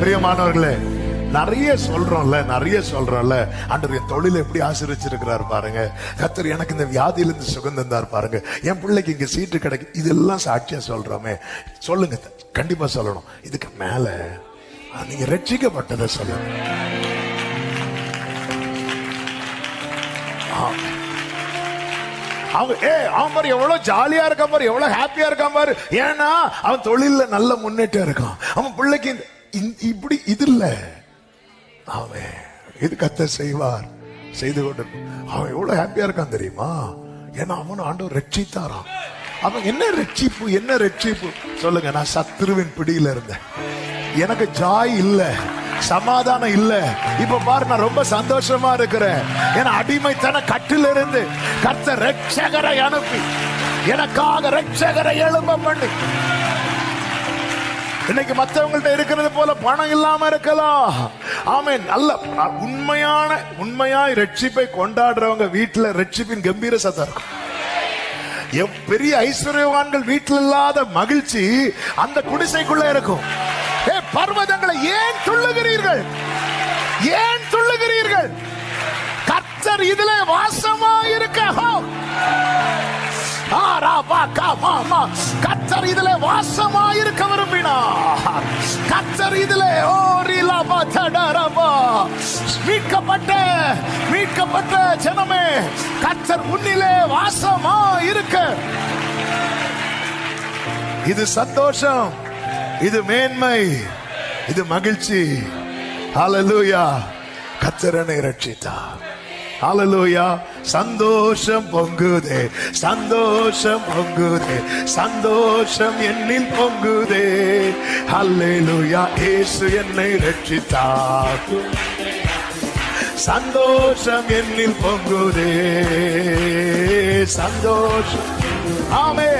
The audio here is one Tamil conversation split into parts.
பிரியமானவர்களே நிறைய சொல்றோம்ல நிறைய சொல்றோம்ல. அன்றைய என் தொழில எப்படி ஆசீர்வச்சிருக்கிறார் பாருங்க. கத்தர் எனக்கு இந்த வியாதியிலிருந்து சுகம் தந்தார் பாருங்க. என் பிள்ளைக்கு இங்க சீட்டு கிடைக்கும் இதெல்லாம் சாட்சியா சொல்றோமே. சொல்லுங்க கண்டிப்பா சொல்லணும். இதுக்கு மேல நீங்க ரட்சிக்கப்பட்டதை சொல்லுங்க. அவன் ஏ அவன் பாரு எவ்வளவு ஜாலியா இருக்கான் பாரு எவ்வளவு ஹாப்பியா இருக்கான் பாரு. ஏன்னா அவன் தொழில நல்ல முன்னேற்றம் இருக்கான். அவன் பிள்ளைக்கு இப்படி இது இல்ல அவன் இது கத்த செய்வார் செய்து கொண்டு அவன் எவ்வளவு ஹாப்பியா இருக்கான் தெரியுமா? ஏன்னா அவன் ஆண்டவர் ரட்சித்தாராம். அவன் என்ன ரட்சிப்பு என்ன ரட்சிப்பு? சொல்லுங்க நான் சத்ருவின் பிடியில இருந்தேன். எனக்கு ஜாய் இல்ல சமாதானம் இல்ல. இப்ப பாரு நான் ரொம்ப சந்தோஷமா இருக்கிறேன். என அடிமைத்தன கட்டில இருந்து கத்த ரட்சகரை அனுப்பி எனக்காக ரட்சகரை எழும்ப பண்ணி இன்னைக்கு மற்றவங்கள்ட்ட இருக்கிறது போல பணம் இல்லாம இருக்கலாம். ஆமென். நல்ல உண்மையான உண்மையாய் ரட்சிப்பை கொண்டாடுறவங்க வீட்டுல ரட்சிப்பின் கம்பீர சத்தம் இருக்கும் பெரிய ஐஸ்வர்யவான்கள் வீட்டில் இல்லாத மகிழ்ச்சி அந்த குடிசைக்குள்ள இருக்கும். ஏ பர்வதங்களை ஏன் துள்ளுகிறீர்கள்? ஏன் துள்ளுகிறீர்கள்? கர்த்தர் இதுல வாசமா இருக்க கர்த்தர் இதுல வாசமா இருக்க விரும்பினார் இதுல ஓ ரீலா, பா, மீட்கப்பட்ட மீட்கப்பட்ட ஜனமே கத்தர் முன்னிலே வாசமா இருக்க. இது சந்தோஷம் இது மேன்மை இது மகிழ்ச்சி. ஹalleluya. கத்தரனை ரட்சித்தார். ஹalleluya. சந்தோஷம் பொங்குதே சந்தோஷம் பொங்குதே சந்தோஷம் என்னில் பொங்குதே. அல்லேலுயா இயேசு என்னை ரட்சித்தார். சந்தோஷம் என்னில் பொங்குதே சந்தோஷம். ஆமே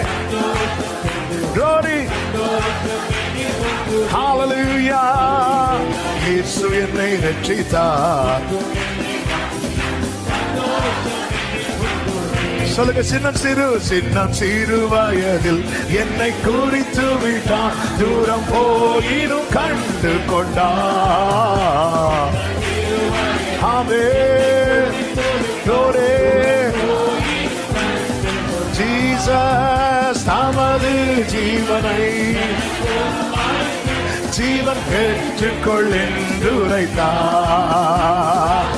Glory. Hallelujah. இயேசு என்னை ரட்சித்தார். சொல்லுங்க சின்னம் சிறு சின்னம் சிறு வயதில் என்னை குறித்து விட்டான் தூரம் போயினும் கண்டு கொண்டான் ஆமே Glory. ஜீசஸ் தமது ஜீவனை ஜீவன் பெற்றுக்கொள் என்று உரைத்தார்.